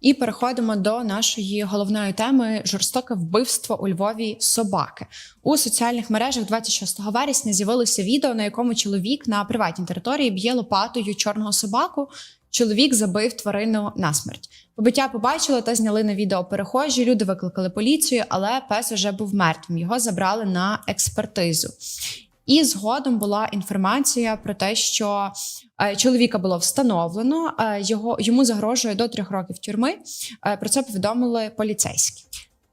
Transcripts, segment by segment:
І переходимо до нашої головної теми жорстоке вбивство у Львові собаки. У соціальних мережах 26 вересня з'явилося відео, на якому чоловік на приватній території б'є лопатою чорного собаку. Чоловік забив тварину насмерть. Побиття побачили та зняли на відео перехожі. Люди викликали поліцію, але пес вже був мертвим. Його забрали на експертизу. І згодом була інформація про те, що е, чоловіка було встановлено. е, Його йому загрожує до трьох років тюрми. Е, Про це повідомили поліцейські.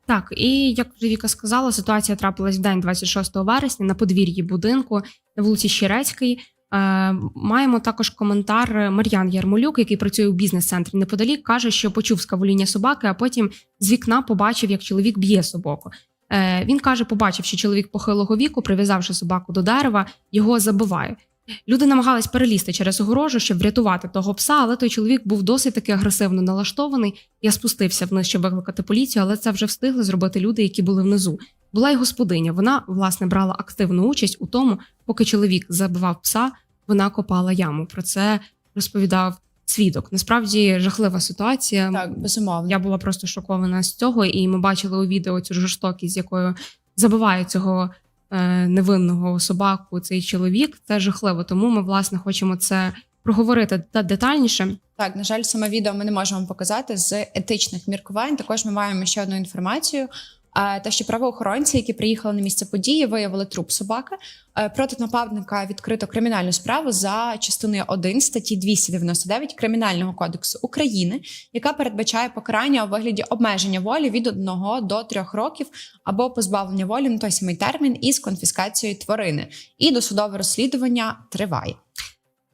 Так, і як Віка сказала, ситуація трапилась в день 26 вересня на подвір'ї будинку на вулиці Щерецькій. Маємо також коментар Мар'ян Ярмолюк, який працює у бізнес-центрі неподалік, каже, що почув скавуління собаки, а потім з вікна побачив, як чоловік б'є собаку. Е, він каже, побачив, що чоловік похилого віку, прив'язавши собаку до дерева, його забиває. Люди намагались перелізти через огорожу, щоб врятувати того пса, але той чоловік був досить таки агресивно налаштований. Я спустився вниз, щоб викликати поліцію, але це вже встигли зробити люди, які були внизу. Була й господиня. Вона власне брала активну участь у тому, поки чоловік забивав пса, вона копала яму. Про це розповідав свідок. Насправді жахлива ситуація. Так, безумовно. Я була просто шокована з цього, і ми бачили у відео цю жорстокість, з якою забиває цього е, невинного собаку цей чоловік. Це жахливо. Тому ми власне хочемо це проговорити та детальніше. Так, на жаль, саме відео ми не можемо показати з етичних міркувань. Також ми маємо ще одну інформацію. Те, що правоохоронці, які приїхали на місце події, виявили труп собаки. Е, Проти нападника відкрито кримінальну справу за частиною 1 статті 299 Кримінального кодексу України, яка передбачає покарання у вигляді обмеження волі від 1 до 3 років або позбавлення волі на той самий термін із конфіскацією тварини. І досудове розслідування триває.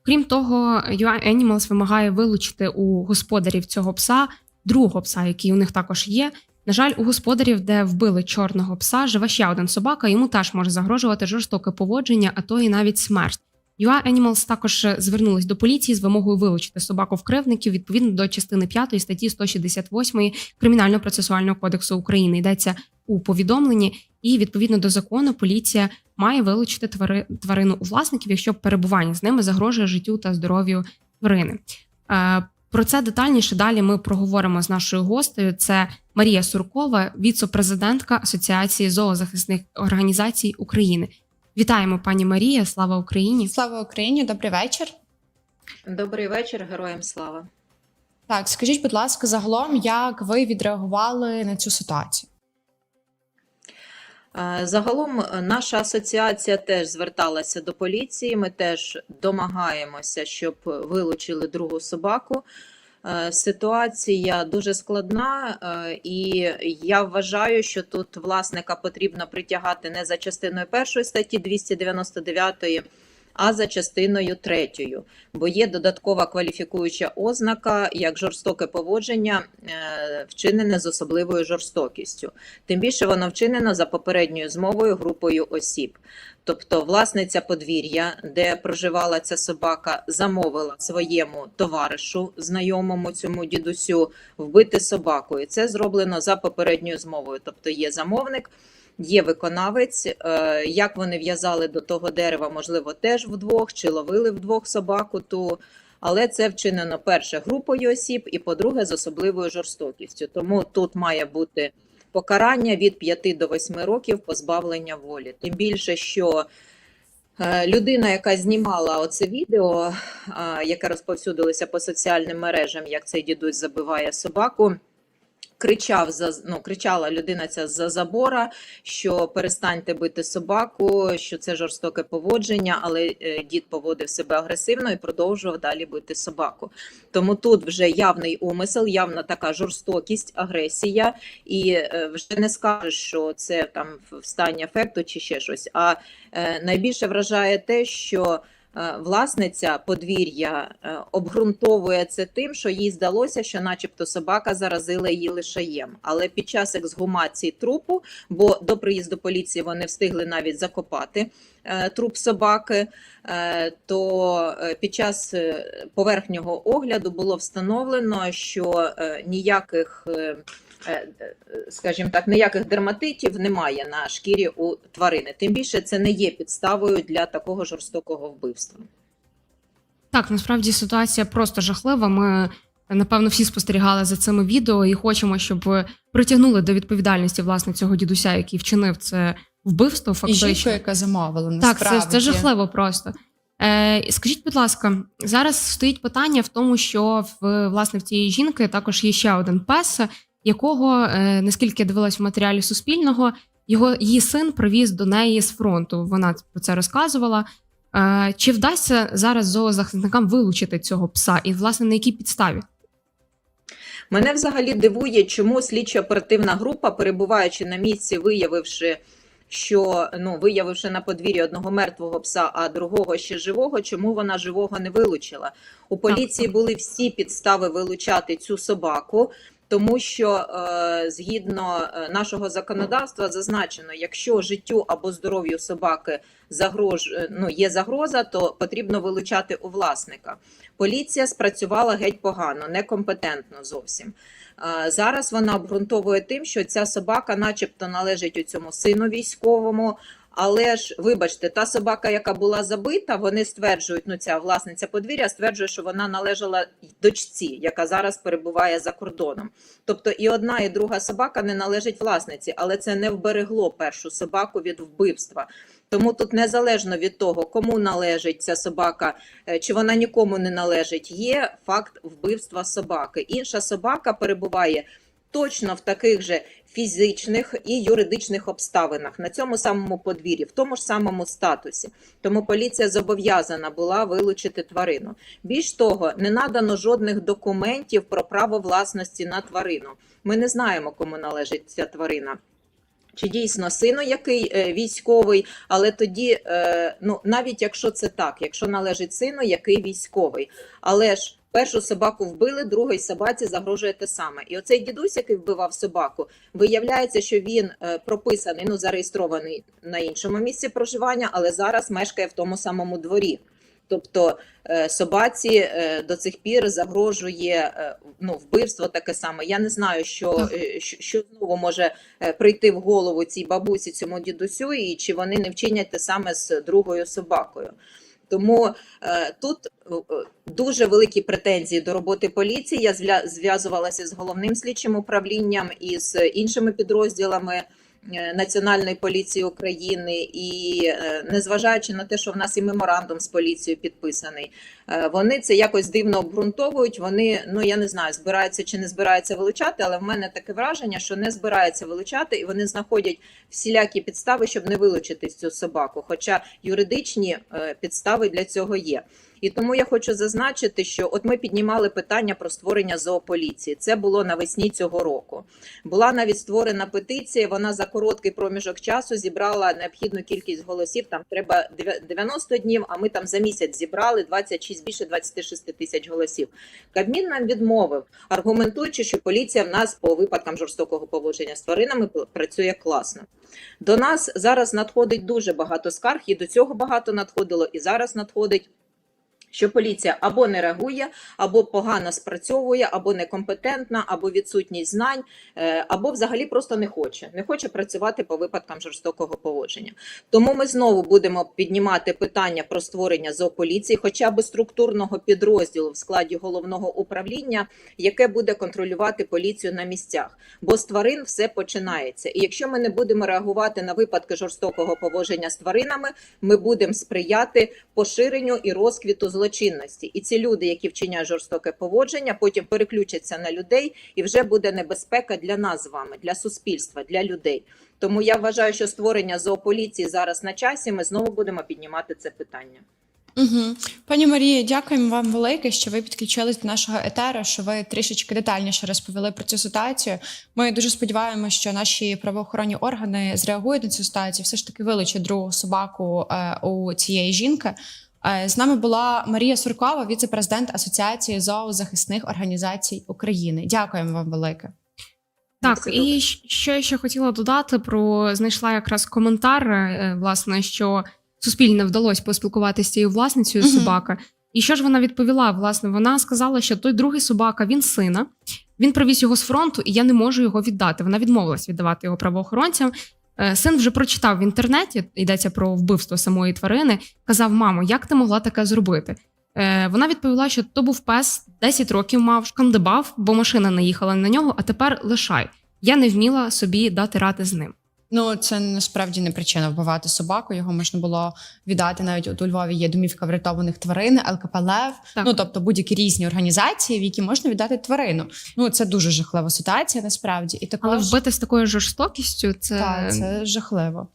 Крім того, UI Animals вимагає вилучити у господарів цього пса другого пса, який у них також є. На жаль, у господарів, де вбили чорного пса, живе ще один собака. Йому теж може загрожувати жорстоке поводження, а то і навіть смерть. UA Animals також звернулись до поліції з вимогою вилучити собаку в кривдників відповідно до частини 5 статті 168 Кримінального процесуального кодексу України. Йдеться у повідомленні, і відповідно до закону поліція має вилучити твари, тварину у власників, якщо перебування з ними загрожує життю та здоров'ю тварини. Е, Про це детальніше далі ми проговоримо з нашою гостею. Це Марія Суркова, віце-президентка Асоціації зоозахисних організацій України. Вітаємо, пані Марія! Слава Україні! Слава Україні! Добрий вечір. Добрий вечір, героям слава. Так, скажіть, будь ласка, загалом, як ви відреагували на цю ситуацію? Е, Загалом е, наша асоціація теж зверталася до поліції. Ми теж домагаємося, щоб вилучили другу собаку. Е, Ситуація дуже складна, е, і я вважаю, що тут власника потрібно притягати не за частиною першої статті 299, а за частиною третьою, бо є додаткова кваліфікуюча ознака як жорстоке поводження, е, вчинене з особливою жорстокістю. Тим більше воно вчинено за попередньою змовою групою осіб. Тобто власниця подвір'я, де проживала ця собака, замовила своєму товаришу, знайомому цьому дідусю, вбити собаку. І це зроблено за попередньою змовою. Тобто є замовник, є виконавець. Е, Як вони в'язали до того дерева, можливо, теж вдвох, чи ловили вдвох собаку ту. Але це вчинено перше групою осіб, і по-друге, з особливою жорстокістю. Тому тут має бути покарання від 5 до 8 років позбавлення волі. Тим більше, що е, людина, яка знімала оце відео, яке розповсюдилося по соціальним мережам, як цей дідусь забиває собаку. Кричав за ну, кричала людина ця за забора, що перестаньте бити собаку, що це жорстоке поводження, але е, дід поводив себе агресивно і продовжував далі бити собаку. Тому тут вже явний умисел, явна така жорстокість, агресія, і е, вже не скажеш, що це там в стані ефекту чи ще щось. А е, найбільше вражає те, що власниця подвір'я е, обґрунтовує це тим, що їй здалося, що, начебто, собака заразила її лишаєм. Але під час ексгумації трупу, бо до приїзду поліції вони встигли навіть закопати е, труп собаки, е, то е, під час е, поверхнього огляду було встановлено, що е, ніяких. Е, е, Скажімо так, ніяких дерматитів немає на шкірі у тварини. Тим більше це не є підставою для такого жорстокого вбивства. Так, насправді ситуація просто жахлива. Ми Напевно, всі спостерігали за цими відео і хочемо, щоб притягнули до відповідальності власне цього дідуся, який вчинив це вбивство. І Фактично, жінку, яка замовила, так, насправді. це, це жахливо просто. Е, скажіть, будь ласка, зараз стоїть питання в тому, що в власне в цієї жінки також є ще один пес, якого, е, наскільки я дивилась в матеріалі Суспільного, його її син привіз до неї з фронту. Вона про це розказувала. Е, чи вдасться зараз зоозахисникам вилучити цього пса, і власне на якій підставі? Мене взагалі дивує, чому слідчо-оперативна група, перебуваючи на місці, виявивши, що ну виявивши на подвір'ї одного мертвого пса, а другого ще живого, чому вона живого не вилучила? У поліції були всі підстави вилучати цю собаку. Тому що е, згідно е, нашого законодавства зазначено, якщо життю або здоров'ю собаки загрож, е, ну, є загроза, то потрібно вилучати у власника. Поліція спрацювала геть погано, некомпетентно зовсім. Зараз вона обґрунтовує тим, що ця собака, начебто, належить у цьому сину військовому. Але ж, вибачте, та собака, яка була забита, вони стверджують, ну ця власниця подвір'я стверджує, що вона належала дочці, яка зараз перебуває за кордоном. Тобто і одна, і друга собака не належить власниці, але це не вберегло першу собаку від вбивства. Тому тут незалежно від того, кому належить ця собака, е, чи вона нікому не належить, є факт вбивства собаки. Інша собака перебуває точно в таких же фізичних і юридичних обставинах на цьому самому подвір'ї, в тому ж самому статусі. Тому поліція зобов'язана була вилучити тварину. Більш того, не надано жодних документів про право власності на тварину. Ми не знаємо, кому належить ця тварина. Чи дійсно сину, який е, військовий, але тоді, е, ну навіть якщо це так, якщо належить сину, який військовий, але ж першу собаку вбили, другій собаці загрожує те саме. І оцей дідусь, який вбивав собаку, виявляється, що він е, прописаний, ну зареєстрований на іншому місці проживання, але зараз мешкає в тому самому дворі. Тобто е, собаці е, до цих пір загрожує ну, вбивство таке саме. Я не знаю, що, що, знову може прийти в голову цій бабусі, цьому дідусю, і чи вони не вчинять те саме з другою собакою. Тому е, тут е, дуже великі претензії до роботи поліції. Я зв'я- зв'язувалася з головним слідчим управлінням і з іншими підрозділами Національної поліції України, і е, незважаючи на те, що в нас і меморандум з поліцією підписаний, е, вони це якось дивно обґрунтовують. Вони ну я не знаю, збираються чи не збираються вилучати, але в мене таке враження, що не збираються вилучати, і вони знаходять всілякі підстави, щоб не вилучити цю собаку. Хоча юридичні е, підстави для цього є. І тому я хочу зазначити, що от ми піднімали питання про створення зоополіції. Це було навесні цього року. Була навіть створена петиція. Вона за короткий проміжок часу зібрала необхідну кількість голосів. Там треба 90 днів. А ми там за місяць зібрали 26, більше 26 тисяч голосів. Кабмін нам відмовив, аргументуючи, що поліція в нас по випадкам жорстокого поводження з тваринами працює класно. До нас зараз надходить дуже багато скарг, і до цього багато надходило, і зараз надходить. Що поліція або не реагує, або погано спрацьовує, або некомпетентна, або відсутність знань, е, або взагалі просто не хоче, не хоче працювати по випадкам жорстокого поводження. Тому ми знову будемо піднімати питання про створення зоополіції, хоча б структурного підрозділу в складі головного управління, яке буде контролювати поліцію на місцях. Бо з тварин все починається. І якщо ми не будемо реагувати на випадки жорстокого поводження з тваринами, ми будемо сприяти поширенню і розквіту злочинності. І ці люди, які вчиняють жорстоке поводження, потім переключаться на людей, і вже буде небезпека для нас з вами, для суспільства, для людей. Тому я вважаю, що створення зоополіції зараз на часі. Ми знову будемо піднімати це питання. Угу. Пані Марії, дякуємо вам велике, що ви підключились до нашого етера, що ви трішечки детальніше розповіли про цю ситуацію. Ми дуже сподіваємося, що наші правоохоронні органи зреагують на цю ситуацію, все ж таки вилучать другу собаку е, у цієї жінки. Е, з нами була Марія Суркова, віце-президент Асоціації зоозахисних організацій України. Дякуємо вам велике. Так, і що я ще хотіла додати про знайшла якраз коментар, е, власне, що Суспільне вдалося поспілкуватися з цією власницею Мгм. собака. І що ж вона відповіла? Власне, вона сказала, що той другий собака він сина. Він привіз його з фронту, і я не можу його віддати. Вона відмовилась віддавати його правоохоронцям. Е, Син вже прочитав в інтернеті, йдеться про вбивство самої тварини. Казав: мамо, як ти могла таке зробити? Е, Вона відповіла, що то був пес, 10 років мав, шкандибав, бо машина наїхала на нього, а тепер лишай. Я не вміла собі дати ради з ним. Ну, це насправді не причина вбивати собаку. Його можна було віддати. Навіть от у Львові є домівка врятованих тварин, ЛКП Лев. Ну тобто будь-які різні організації, в які можна віддати тварину. Ну це дуже жахлива ситуація, насправді. І також Але вбити з такою жорстокістю це, Так, це жахливо.